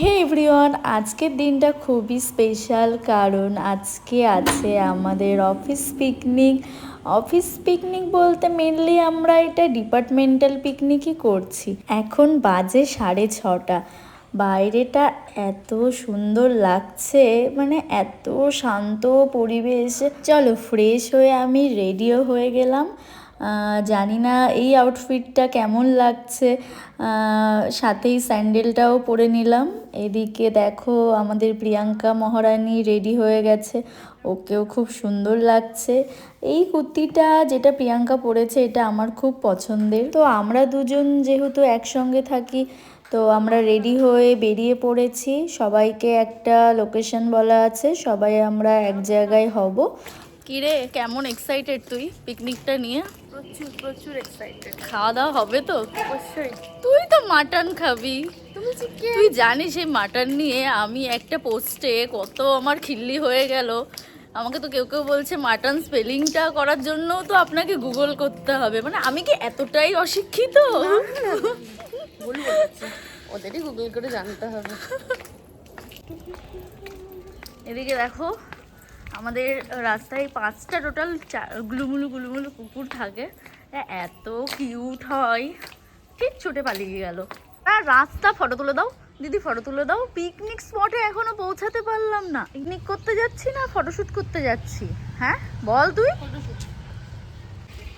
হে everyone আজকের দিনটা খুবই স্পেশাল কারণ আজকে আছে আমাদের অফিস পিকনিক অফিস পিকনিক বলতে মেনলি আমরা এটা ডিপার্টমেন্টাল পিকনিকই করছি। এখন বাজে সাড়ে ছটা। বাইরেটা এত সুন্দর লাগছে মানে এত শান্ত পরিবেশ। চলো ফ্রেশ হয়ে আমি রেডিও হয়ে গেলাম। জানি না এই আউটফিটটা কেমন লাগছে। সাথেই স্যান্ডেলটাও পরে নিলাম। এদিকে দেখো আমাদের প্রিয়াঙ্কা মহারানী রেডি হয়ে গেছে। ওকেও খুব সুন্দর লাগছে। এই কুর্তিটা যেটা প্রিয়াঙ্কা পরেছে, এটা আমার খুব পছন্দের। তো আমরা দুজন যেহেতু একসঙ্গে থাকি, তো আমরা রেডি হয়ে বেরিয়ে পড়েছি। সবাইকে একটা লোকেশন বলা আছে, সবাই আমরা এক জায়গায় হব। কিরে কেমন এক্সাইটেড তুই পিকনিকটা নিয়ে প্রচুর প্রচুর এক্সাইটেড খাওয়া দাওয়া হবে তো অবশ্যই তুই তো মাটন খাবি তুমি চিকেন তুই জানিস এই মাটন নিয়ে আমি একটা পোস্টে কত আমার খিল্লি হয়ে গেল আমাকে তো কেউ কেউ বলছে মাটন স্পেলিংটা করার জন্য তো আপনাকে গুগল করতে হবে মানে আমি কি এতটাই অশিক্ষিত ওদেরই গুগল করে জানতে হবে এদিকে দেখো আমাদের রাস্তায় পাঁচটা টোটাল গুলুমুলু গুলুমুলু কুকুর থাকে। এত কিউট হয়। ঠিক ছুটে পালিয়ে গেল। আর রাস্তা ফটো তুলে দাও। দিদি ফটো তুলে দাও। পিকনিক স্পটে এখনও পৌঁছাতে পারলাম না। পিকনিক করতে যাচ্ছি না ফটোশ্যুট করতে যাচ্ছি? হ্যাঁ? বল তুই।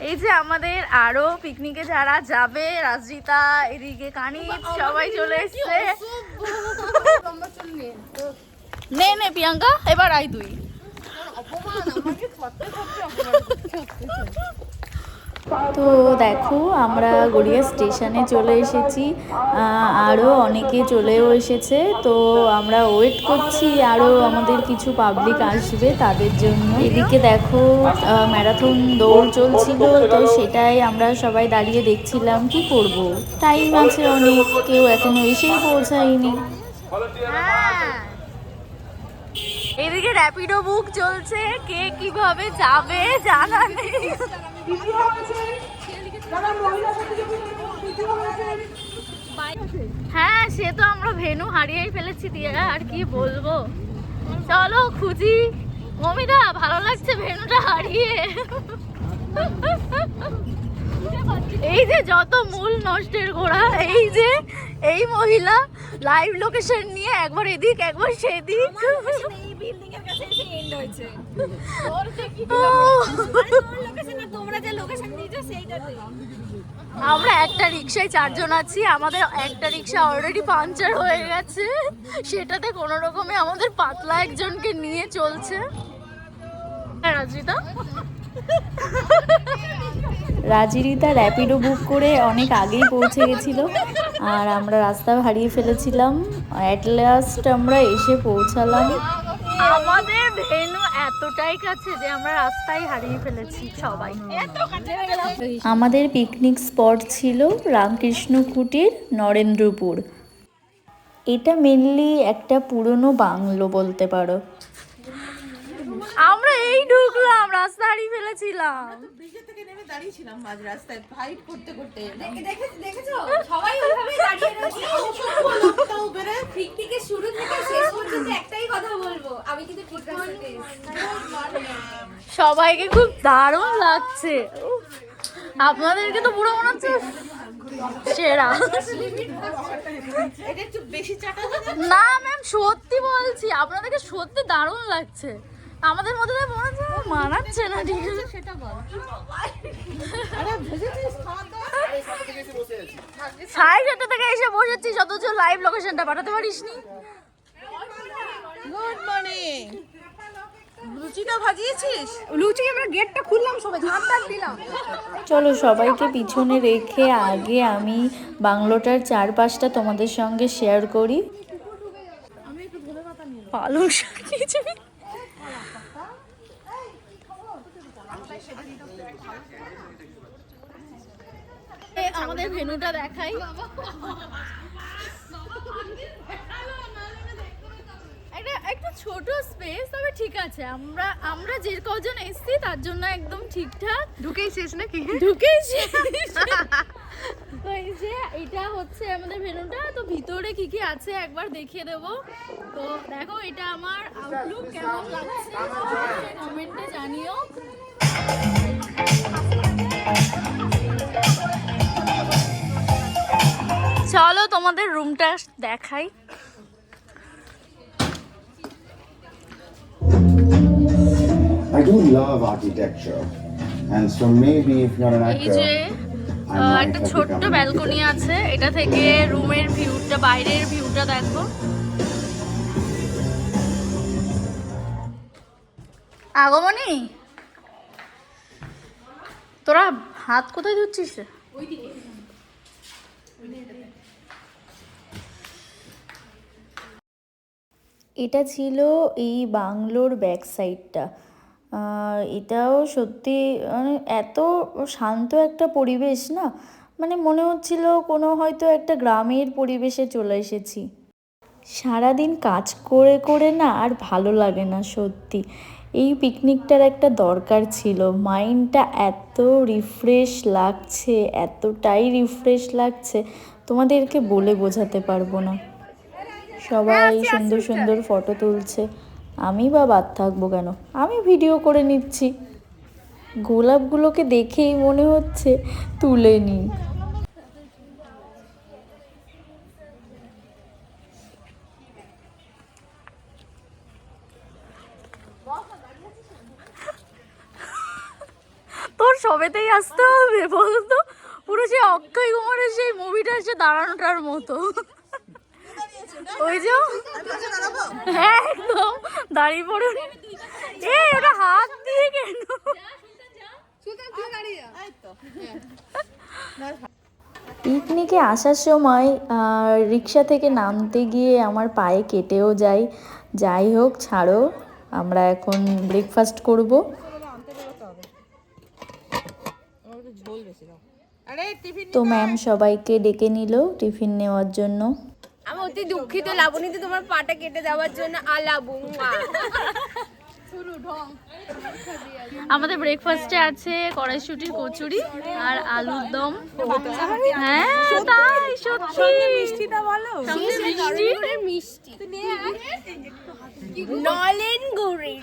এই যে আমাদের আরও পিকনিকে যারা যাবে রাজরিতা এদিকে কানি সবাই চলে এসছে। নে নে প্রিয়াঙ্কা এবার আই তুই তো দেখো, আমরা গড়িয়া স্টেশনে চলে এসেছি। আরও অনেকে চলেও এসেছে। তো আমরা ওয়েট করছি আরও আমাদের কিছু পাবলিক আসবে তাদের জন্য। এদিকে দেখো ম্যারাথন দৌড় চলছিল, তো সেটাই আমরা সবাই দাঁড়িয়ে দেখছিলাম কি করব। টাইম আছে অনেক, কেউ এখনও এসেই পৌঁছায়নি। এদিকে র্যাপিডো বুক চলছে, কে কীভাবে যাবে জানা নেই। হ্যাঁ সে তো আমরা ভেনু হারিয়েই ফেলেছি দিয়ে, আর কি বলব। চলো, খুঁজি। মমিদা ভালো লাগছে ভেনুটা হারিয়ে। এই যে যত মূল নষ্টের গোড়া, এই যে এই মহিলা লাইভ লোকেশন নিয়ে একবার এদিক একবার সেদিক। এই বিল্ডিং এর কাছে এসে এন্ড হয়েছে। আহ! লোকেশন তোমরা যে লোকেশন দিয়েছ সেইটাতে আমরা একটা রিক্সায় চারজন আছি আমাদের একটা রিক্সা অলরেডি পাঞ্চার হয়ে গেছে। সেটাতে কোনো রকমে আমাদের পাতলা একজনকে নিয়ে চলছে। হ্যাঁ, রাজরিতা র্যাপিডো বুক করে অনেক আগেই পৌঁছে গেছিল। আর আমরা রাস্তা হারিয়ে ফেলেছিলাম। অ্যাট লাস্ট আমরা এসে পৌঁছালাম। আমাদের ভেনু এতটাই কাছে যে আমরা রাস্তায় হারিয়ে ফেলেছি সবাই। আমাদের পিকনিক স্পট ছিল রামকৃষ্ণ কুটির নরেন্দ্রপুর। এটা মেনলি একটা পুরনো বাংলো বলতে পারো। আমরা এই ঢুকলাম রাস্তা হারিয়ে ফেলেছিলাম। ব্রিজের থেকে নেমে দাঁড়িয়েছিলাম মাঝ রাস্তায় ফাইট করতে করতে। দেখেছ? সবাই ওইভাবেই দাঁড়িয়ে রয়েছে। তাও বেড়ে শুরু থেকে শেষ পর্যন্ত একটাই কথা বলব। আমি কিন্তু ঠিক সবাইকে খুব দারুণ লাগছে। আপনাদেরকে তো পুরো মনে হচ্ছে সেরা। এটা একটু বেশি চাটা না ম্যাম সত্যি বলছি আপনাদেরকে সত্যি দারুণ লাগছে। আমাদের মধ্যে মনে হচ্ছে মানাচ্ছে না ঠিক আছে। সেটা বল। আরে ভেজেছিস সাড়ে চারটে থেকে এসে বসেছিস অথচ লাইভ লোকেশনটা পাঠাতে পারিস নি গুড মর্নিং লুচিটা ভাজিয়েছিস লুচি আমরা গেটটা খুললাম সবাই ঝাঁপ দিলাম। চলো সবাইকে পিছনে রেখে আগে আমি বাংলোটার চারপাশটা তোমাদের সঙ্গে শেয়ার করি। পালং শাক নিয়েছি আমাদের ভেনুটা দেখাই। একটা একটা ছোট স্পেস তবে ঠিক আছে। আমরা আমরা যে কজন এসছি তার জন্য একদম ঠিকঠাক। ঢুকেই শেষ নাকি? ঢুকেই শেষ। তো এই যে এটা হচ্ছে আমাদের ভেনুটা। তো ভিতরে কি কি আছে একবার দেখিয়ে দেব। তো দেখো এটা আমার আউটলুক কেমন লাগছে? কমেন্টে জানিও। তোমাদের রুমটা দেখাই। I do love architecture, and so maybe if you're an actor, একটা ছোট্ট ব্যালকনি আছে এটা থেকে রুমের ভিউটা বাইরের ভিউটা দেখো। আগমনি তোরা হাত কোথায় ধুচ্ছিস? এটা ছিল এই বাংলোর ব্যাক সাইডটা এটাও সত্যি মানে এত শান্ত একটা পরিবেশ না? মানে মনে হচ্ছিল কোনো হয়তো একটা গ্রামের পরিবেশে চলে এসেছি। সারাদিন কাজ করে করে না আর ভালো লাগে না সত্যি। এই পিকনিকটার একটা দরকার ছিল। মাইন্ডটা এত রিফ্রেশ লাগছে, এতটাই রিফ্রেশ লাগছে, তোমাদেরকে বলে বোঝাতে পারব না। সবাই সুন্দর সুন্দর ফটো তুলছে। আমি বা বাদ থাকব কেন? আমি ভিডিও করে নিচ্ছি। গোলাপগুলোকে দেখেই মনে হচ্ছে তুলে নিই। তোর সবেতেই আসতে হবে বলতো? পুরো সেই অক্ষয় কুমারের সেই মুভিটা এসে দাঁড়ানোটার মতো। ওই যে হ্যাঁ একদম। দাঁড়িয়ে পড়ে এ ওটা হাত দিয়ে কেন? পিকনিকে আসার সময় রিক্সা থেকে নামতে গিয়ে আমার পায়ে কেটেও যায়। যাই হোক, ছাড়ো, আমরা এখন ব্রেকফাস্ট করব। তো ম্যাম সবাইকে ডেকে নিল টিফিন নেওয়ার জন্য। আমি অতি দুঃখিত লাবণীতে তোমার পাটা কেটে দেওয়ার জন্য আলাবু আমাদের ব্রেকফাস্টে আছে কড়াইশুটির কচুরি আর আলুর দম। হ্যাঁ তাই সত্যি। মিষ্টিটা বলো। মিষ্টি। মিষ্টি। নলেন গুড়ি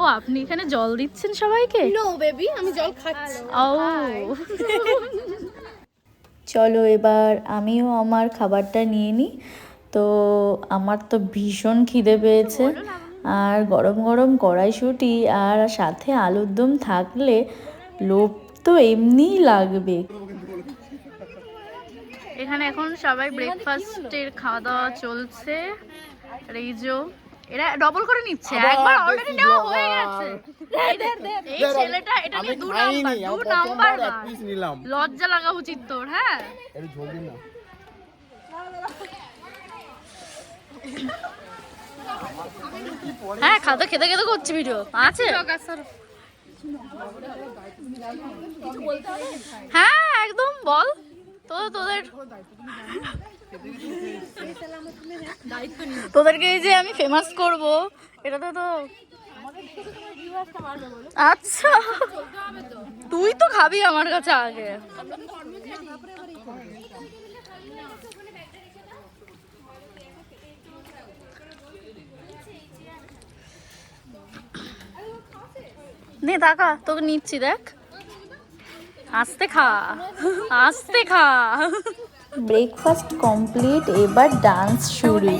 ও আপনি এখানে জল দিচ্ছেন সবাইকে? নো বেবি আমি জল খাচ্ছি। ও। চলো এবার আমিও আমার খাবারটা নিয়ে নিই। তো আমার তো ভীষণ খিদে পেয়েছে। আর গরম গরম কড়াইশুঁটি আর সাথে আলুর দম থাকলে লোভ তো এমনিই লাগবে। এখানে এখন সবাই ব্রেকফাস্টের খাওয়া দাওয়া চলছে। যে এরা ডবল করে নিচ্ছে। একবার অলরেডি নেওয়া হয়ে গেছে। এই ছেলেটা এটা নিয়ে দু নাম্বার দু নাম্বার নিলাম। লজ্জা লাগা উচিত তোর হ্যাঁ? একটু ঝোল দিন না। হ্যাঁ খাতে খেতে খেতে করছি ভিডিও। আছে? হ্যাঁ একদম বল। তো তোদের তোদেরকে এই যে আমি ফেমাস করব, এটাতে তো আচ্ছা। তুই তো খাবি আমার কাছে আগে। নে টাকা তোকে নিচ্ছি, দেখ। আস্তে খা আস্তে খা। ব্রেকফাস্ট কমপ্লিট এবার ডান্স শুরু।